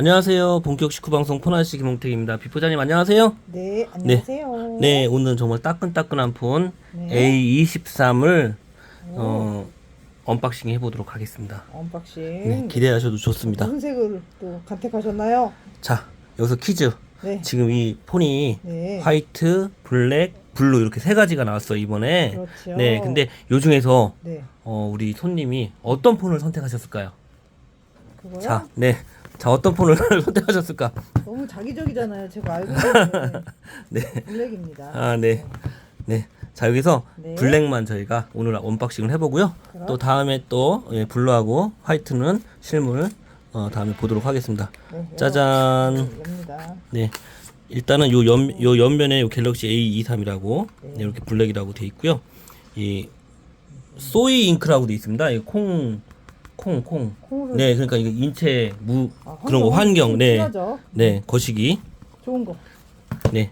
안녕하세요. 본격 식후 방송 포나시 김홍택입니다. 비포자님 안녕하세요. 네, 안녕하세요. 네, 오늘 정말 따끈따끈한 폰 네. A23을 어, 언박싱 해보도록 하겠습니다. 언박싱. 네, 기대하셔도 좋습니다. 무슨 색을 또 간택하셨나요? 자, 여기서 퀴즈. 네. 지금 이 폰이 네. 화이트, 블랙, 블루 이렇게 세 가지가 나왔어요 이번에. 그렇죠. 네, 근데 요 중에서 네. 어, 우리 손님이 어떤 폰을 선택하셨을까요? 그거요? 자, 네, 자 어떤 폰을 선택하셨을까? 너무 자기적이잖아요. 제가 알고 있는 네. 블랙입니다. 아, 네. 네. 자, 여기서 네. 블랙만 저희가 오늘 언박싱을 해보고요. 그럼. 또 다음에 또 예, 블루하고 화이트는 실물 어, 다음에 보도록 하겠습니다. 네, 짜잔. 엽니다. 네. 일단은 요 옆, 요 옆면에 요 갤럭시 A23이라고 네. 네, 이렇게 블랙이라고 돼 있고요. 이 소이 잉크라고 돼 있습니다. 이 콩, 콩, 콩. 콩으로 네, 그러니까 이거 인체 무 아, 그런 거 환경, 네, 친하죠? 네, 거시기, 좋은 거. 네.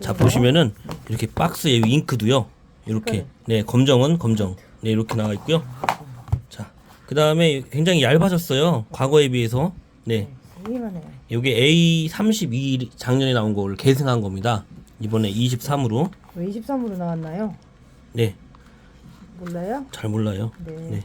자 좋은 거. 보시면은 이렇게 박스에 잉크도요. 이렇게? 네 검정은 검정 네 이렇게 나와 있고요. 자 그 다음에 굉장히 얇아졌어요. 과거에 비해서 네 이만해. 여기 A32 작년에 나온 거를 계승한 겁니다. 이번에 23으로 왜 23으로 나왔나요? 네잘 몰라요? 몰라요. 네. 네.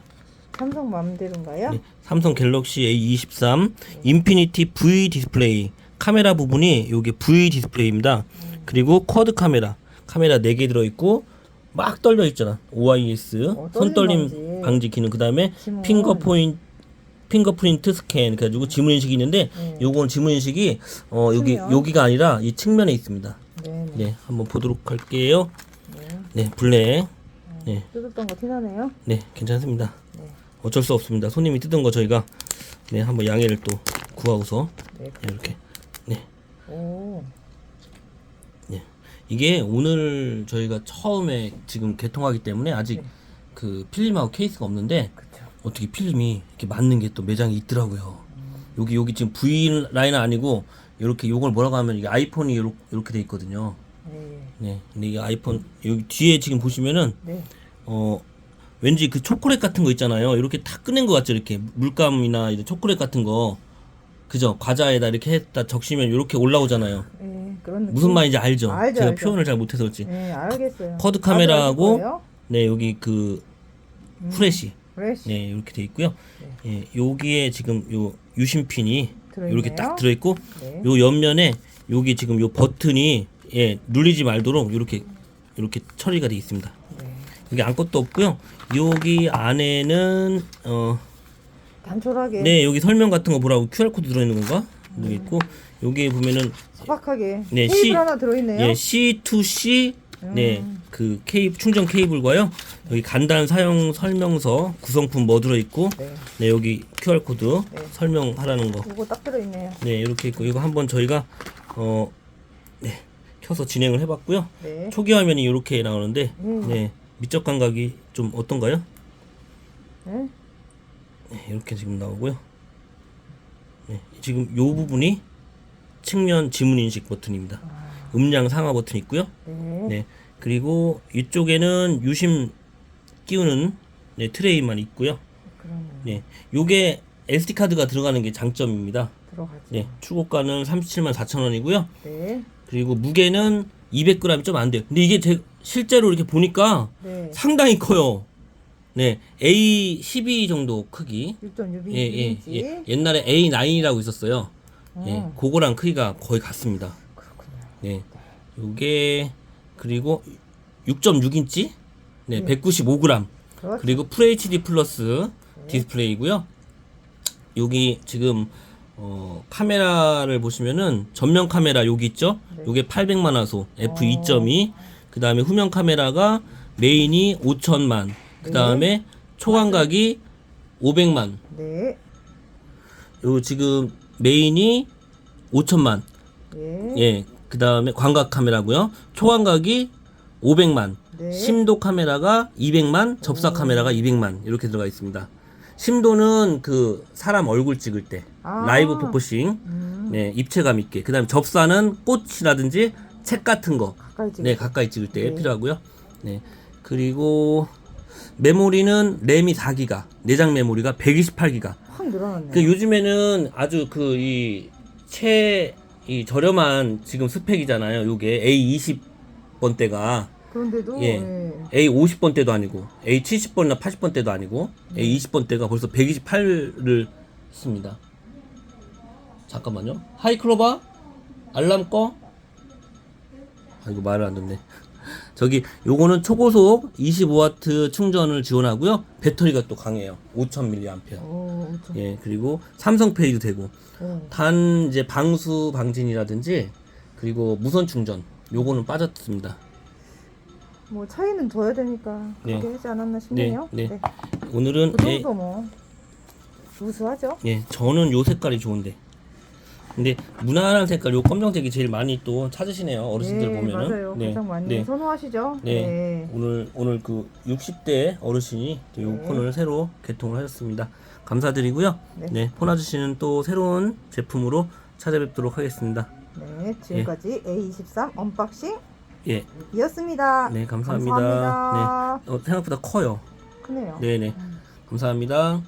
삼성 맘대로인가요? 네, 삼성 갤럭시 A23 인피니티 V 디스플레이 카메라 부분이 여기 V 디스플레이입니다. 그리고 쿼드 카메라 카메라 4개 들어 있고 막 떨려 있잖아. OIS 어, 손 떨림 떨림 방지. 방지 기능 그다음에 지문. 핑거 포인트 핑거 프린트 스캔 그래 가지고 지문 인식이 있는데 네. 요건 지문 인식이 어 여기 측면. 여기가 아니라 이 측면에 있습니다. 네. 네. 네, 한번 보도록 할게요. 네. 네, 블랙. 네, 뜯었던 거 티나네요. 네, 괜찮습니다. 네. 어쩔 수 없습니다. 손님이 뜯은 거 저희가 네 한번 양해를 또 구하고서 네. 네, 이렇게 네, 오. 네 이게 오늘 저희가 처음에 지금 개통하기 때문에 아직 네. 그 필름하고 케이스가 없는데 그쵸. 어떻게 필름이 이렇게 맞는 게 또 매장에 있더라고요. 여기 여기 지금 V 라인은 아니고 이렇게 요걸 뭐라고 하면 이게 아이폰이 요렇- 이렇게 돼 있거든요. 네. 네, 근데 이게 아이폰 여기 뒤에 지금 보시면은 네. 어 왠지 그 초콜릿 같은 거 있잖아요. 이렇게 다 꺼낸 것 같죠. 이렇게 물감이나 이런 초콜릿 같은 거 그죠? 과자에다 이렇게 했다 적시면 이렇게 올라오잖아요. 네. 그런 느낌. 무슨 말인지 알죠? 알죠, 제가 알죠. 표현을 잘 못해서 그렇지. 네, 알겠어요. 쿼드 다들 카메라하고 거예요? 네 여기 그 프레시 프레시. 네 이렇게 돼 있고요. 예, 여기에 지금 요 유심핀이 들어있네요. 이렇게 딱 들어 있고 네. 요 옆면에 여기 지금 요 버튼이 예 눌리지 말도록 이렇게 이렇게 처리가 돼 있습니다. 네. 여기 아무것도 없고요. 여기 안에는 어 단촐하게 네 여기 설명 같은 거 보라고 QR 코드 들어 있는 건가? 여기 있고 여기 보면은 소박하게 네, 케이블 C- 하나 들어있네요. 예 C2C 음. 네그 케이블 충전 케이블과요. 여기 간단 사용 설명서 구성품 뭐 들어 있고 네. 네 여기 QR 코드 네. 설명하라는 거. 이거 딱 들어있네요. 네 이렇게 있고 이거 한번 저희가 어 네, 켜서 진행을 해 봤고요. 네. 초기 화면이 이렇게 나오는데 음. 네 미적 감각이 좀 어떤가요? 네. 네, 이렇게 지금 나오고요. 네, 지금 요 부분이 측면 지문 인식 버튼입니다. 음량 상하 버튼 있고요. 네. 네, 그리고 이쪽에는 유심 끼우는 네, 트레이만 있고요. 그러면 네, 요게 SD 카드가 들어가는 게 장점입니다. 들어가죠. 네, 출고가는 37만 4천 원이고요. 네. 그리고 무게는 200g 좀 안 돼요. 근데 이게 제 실제로 이렇게 보니까 네. 상당히 커요. 네, A12 정도 크기. 6.6인치. 예, 예, 예. 옛날에 A9이라고 있었어요. 예, 음. 그거랑 크기가 거의 같습니다. 그렇군요. 네, 요게 그리고 6.6인치, 네, 195g. 그렇죠. 그리고 FHD 플러스 디스플레이고요. 여기 지금 어, 카메라를 보시면은 전면 카메라 여기 있죠? 요게 800만 화소 f2.2. 그 다음에 후면 카메라가 메인이 5천만. 그 다음에 초광각이 500만. 네. 요 지금 메인이 5천만. 네. 예. 그 다음에 광각 카메라고요. 초광각이 500만. 네. 심도 카메라가 200만, 접사 카메라가 200만 이렇게 들어가 있습니다. 심도는 그 사람 얼굴 찍을 때 아. 라이브 포커싱, 음. 네 입체감 있게. 그다음 에 접사는 꽃이라든지 책 같은 거, 가까이 찍. 네 가까이 찍을 때 네. 필요하고요. 네 그리고 메모리는 램이 4기가, 내장 메모리가 128기가. 확 많이 늘어났네. 그 요즘에는 아주 그 이 최 이 저렴한 지금 스펙이잖아요. 요게 A20 번대가 그런데도 예. 예. A50 번대도 아니고 A70 번이나 80 번대도 아니고 A20 번대가 벌써 128을 했습니다. 잠깐만요. 하이 클로바 알람 꺼. 아 이거 말을 안 듣네. 저기 요거는 초고속 25W 충전을 지원하고요. 배터리가 또 강해요. 5000mAh. 오. 예, 그리고 삼성페이도 되고 예. 단 이제 방수 방진이라든지 그리고 무선 충전 요거는 빠졌습니다. 뭐 차이는 둬야 되니까 네. 그렇게 하지 않았나 싶네요. 네, 네. 오늘은 그 예, 정도 뭐 우수하죠. 예, 저는 요 색깔이 좋은데. 근데 무난한 색깔 요 검정색이 제일 많이 또 찾으시네요. 어르신들 네, 보면은. 맞아요. 네. 가장 많이 네. 선호하시죠. 네. 네. 오늘 오늘 그 60대 어르신이 또요 네. 폰을 새로 개통을 하셨습니다. 감사드리고요. 네. 네, 폰 아저씨는 또 새로운 제품으로 찾아뵙도록 하겠습니다. 네, 지금까지 A23 언박싱이었습니다. 예, 네, 감사합니다. 감사합니다. 네, 어, 생각보다 커요. 크네요. 네, 네, 감사합니다.